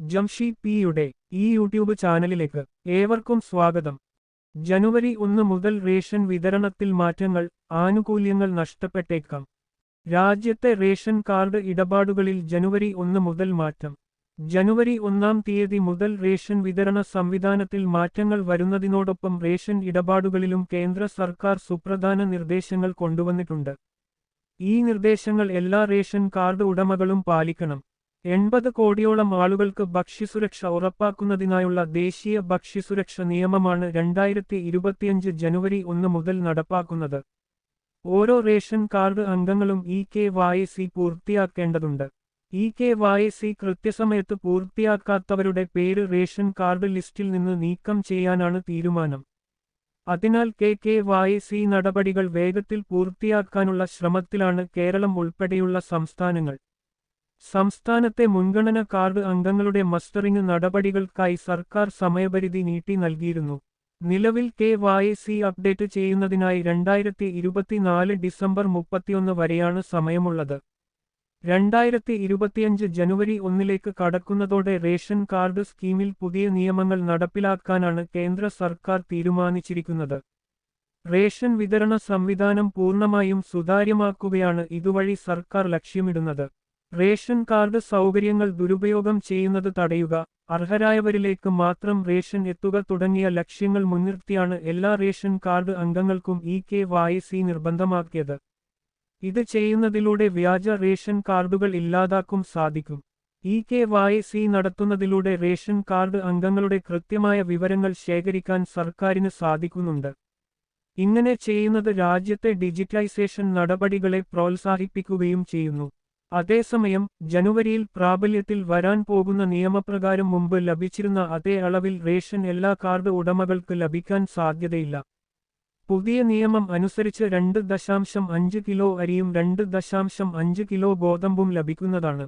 ജംഷി പിയുടെ ഈ യൂട്യൂബ് ചാനലിലേക്ക് ഏവർക്കും സ്വാഗതം. ജനുവരി ഒന്ന് മുതൽ റേഷൻ വിതരണത്തിൽ മാറ്റങ്ങൾ ആനുകൂല്യങ്ങൾ നഷ്ടപ്പെട്ടേക്കാം. രാജ്യത്തെ റേഷൻ കാർഡ് ഇടപാടുകളിൽ ജനുവരി ഒന്ന് മുതൽ മാറ്റം. ജനുവരി ഒന്നാം തീയതി മുതൽ റേഷൻ വിതരണ സംവിധാനത്തിൽ മാറ്റങ്ങൾ വരുന്നതിനോടൊപ്പം റേഷൻ ഇടപാടുകളിലും കേന്ദ്ര സർക്കാർ സുപ്രധാന നിർദ്ദേശങ്ങൾ കൊണ്ടുവന്നിട്ടുണ്ട്. ഈ നിർദ്ദേശങ്ങൾ എല്ലാ റേഷൻ കാർഡ് ഉടമകളും പാലിക്കണം. എൺപത് കോടിയോളം ആളുകൾക്ക് ഭക്ഷ്യസുരക്ഷ ഉറപ്പാക്കുന്നതിനായുള്ള ദേശീയ ഭക്ഷ്യസുരക്ഷ നിയമമാണ് രണ്ടായിരത്തി ഇരുപത്തിയഞ്ച് ജനുവരി ഒന്ന് മുതൽ നടപ്പാക്കുന്നത്. ഓരോ റേഷൻ കാർഡ് അംഗങ്ങളും ഇ കെ വായ സി പൂർത്തിയാക്കേണ്ടതുണ്ട്. ഇ കെ വായ സി കൃത്യസമയത്ത് പൂർത്തിയാക്കാത്തവരുടെ പേര് റേഷൻ കാർഡ് ലിസ്റ്റിൽ നിന്ന് നീക്കം ചെയ്യാനാണ് തീരുമാനം. അതിനാൽ കെ കെ വായ സി നടപടികൾ വേഗത്തിൽ പൂർത്തിയാക്കാനുള്ള ശ്രമത്തിലാണ് കേരളം ഉൾപ്പെടെയുള്ള സംസ്ഥാനങ്ങൾ. സംസ്ഥാനത്തെ മുൻഗണന കാർഡ് അംഗങ്ങളുടെ മസ്റ്ററിംഗ് നടപടികൾക്കായി സർക്കാർ സമയപരിധി നീട്ടി നൽകിയിരുന്നു. നിലവിൽ കെ വായ സി അപ്ഡേറ്റ് ചെയ്യുന്നതിനായി രണ്ടായിരത്തി ഇരുപത്തിനാല് ഡിസംബർ മുപ്പത്തിയൊന്ന് വരെയാണ് സമയമുള്ളത്. രണ്ടായിരത്തി ഇരുപത്തിയഞ്ച് ജനുവരി ഒന്നിലേക്ക് കടക്കുന്നതോടെ റേഷൻ കാർഡ് സ്കീമിൽ പുതിയ നിയമങ്ങൾ നടപ്പിലാക്കാനാണ് കേന്ദ്ര സർക്കാർ തീരുമാനിച്ചിരിക്കുന്നത്. റേഷൻ വിതരണ സംവിധാനം പൂർണമായും സുതാര്യമാക്കുകയാണ് ഇതുവഴി സർക്കാർ ലക്ഷ്യമിടുന്നത്. റേഷൻ കാർഡ് സൗകര്യങ്ങൾ ദുരുപയോഗം ചെയ്യുന്നത് തടയുക അർഹരായവരിലേക്ക് മാത്രം റേഷൻ എത്തുക തുടങ്ങിയ ലക്ഷ്യങ്ങൾ മുൻനിർത്തിയാണ് എല്ലാ റേഷൻ കാർഡ് അംഗങ്ങൾക്കും ഇ കെ വൈ സി നിർബന്ധമാക്കിയത്. ഇത് ചെയ്യുന്നതിലൂടെ വ്യാജ റേഷൻ കാർഡുകൾ ഇല്ലാതാക്കും സാധിക്കും. ഇ കെ വൈ സി നടത്തുന്നതിലൂടെ റേഷൻ കാർഡ് അംഗങ്ങളുടെ കൃത്യമായ വിവരങ്ങൾ ശേഖരിക്കാൻ സർക്കാരിന് സാധിക്കുന്നുണ്ട്. ഇങ്ങനെ ചെയ്യുന്നത് രാജ്യത്തെ ഡിജിറ്റൈസേഷൻ നടപടികളെ പ്രോത്സാഹിപ്പിക്കുകയും ചെയ്യുന്നു. അതേസമയം ജനുവരിയിൽ പ്രാബല്യത്തിൽ വരാൻ പോകുന്ന നിയമപ്രകാരം മുമ്പ് ലഭിച്ചിരുന്ന അതേ അളവിൽ റേഷൻ എല്ലാ കാർഡ് ഉടമകൾക്ക് ലഭിക്കാൻ സാധ്യതയില്ല. പുതിയ നിയമം അനുസരിച്ച് രണ്ട് ദശാംശം അഞ്ച് കിലോ അരിയും രണ്ട് ദശാംശം അഞ്ച് കിലോ ഗോതമ്പും ലഭിക്കുന്നതാണ്.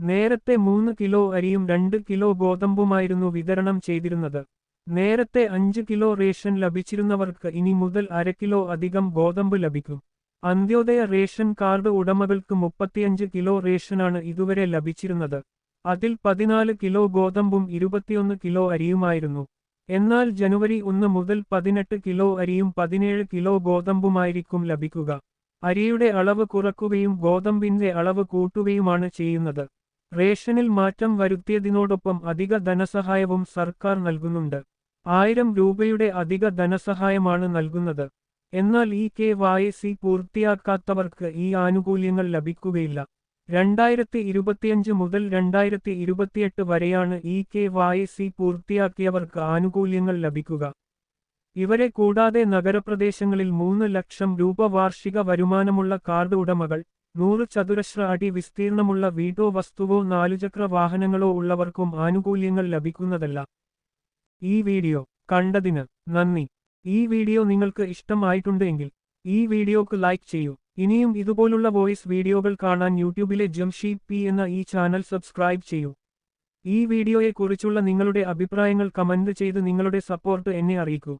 നേരത്തെ മൂന്ന് കിലോ അരിയും രണ്ട് കിലോ ഗോതമ്പുമായിരുന്നു വിതരണം ചെയ്തിരുന്നത്. നേരത്തെ അഞ്ച് കിലോ റേഷൻ ലഭിച്ചിരുന്നവർക്ക് ഇനി മുതൽ അര കിലോ അധികം ഗോതമ്പ് ലഭിക്കും. അന്ത്യോദയ റേഷൻ കാർഡ് ഉടമകൾക്ക് മുപ്പത്തിയഞ്ച് കിലോ റേഷനാണ് ഇതുവരെ ലഭിച്ചിരുന്നത്. അതിൽ പതിനാല് കിലോ ഗോതമ്പും ഇരുപത്തിയൊന്ന് കിലോ അരിയുമായിരുന്നു. എന്നാൽ ജനുവരി ഒന്ന് മുതൽ പതിനെട്ട് കിലോ അരിയും പതിനേഴ് കിലോ ഗോതമ്പുമായിരിക്കും ലഭിക്കുക. അരിയുടെ അളവ് കുറക്കുകയും ഗോതമ്പിന്റെ അളവ് കൂട്ടുകയുമാണ് ചെയ്യുന്നത്. റേഷനിൽ മാറ്റം വരുത്തിയതിനോടൊപ്പം അധിക ധനസഹായവും സർക്കാർ നൽകുന്നുണ്ട്. ആയിരം രൂപയുടെ അധിക ധനസഹായമാണ് നൽകുന്നത്. എന്നാൽ ഈ കെ വായ സി പൂർത്തിയാക്കാത്തവർക്ക് ഈ ആനുകൂല്യങ്ങൾ ലഭിക്കുകയില്ല. രണ്ടായിരത്തി ഇരുപത്തിയഞ്ച് മുതൽ രണ്ടായിരത്തി ഇരുപത്തിയെട്ട് വരെയാണ് ഈ കെ വായ സി പൂർത്തിയാക്കിയവർക്ക് ആനുകൂല്യങ്ങൾ ലഭിക്കുക. ഇവരെ കൂടാതെ നഗരപ്രദേശങ്ങളിൽ മൂന്ന് ലക്ഷം രൂപ വാർഷിക വരുമാനമുള്ള കാർഡ് ഉടമകൾ നൂറ് ചതുരശ്ര അടി വിസ്തീർണമുള്ള വീടോ വസ്തുവോ നാലുചക്ര വാഹനങ്ങളോ ഉള്ളവർക്കും ആനുകൂല്യങ്ങൾ ലഭിക്കുന്നതല്ല. ഈ വീഡിയോ കണ്ടതിന് നന്ദി. ഈ വീഡിയോ നിങ്ങൾക്ക് ഇഷ്ടമായിട്ടുണ്ടെങ്കിൽ ഈ വീഡിയോക്ക് ലൈക്ക് ചെയ്യൂ. ഇനിയും ഇതുപോലുള്ള വോയിസ് വീഡിയോകൾ കാണാൻ യൂട്യൂബിലെ ജംഷി പി എന്ന ഈ ചാനൽ സബ്സ്ക്രൈബ് ചെയ്യൂ. ഈ വീഡിയോയെക്കുറിച്ചുള്ള നിങ്ങളുടെ അഭിപ്രായങ്ങൾ കമന്റ് ചെയ്ത് നിങ്ങളുടെ സപ്പോർട്ട് എന്നെ അറിയിക്കൂ.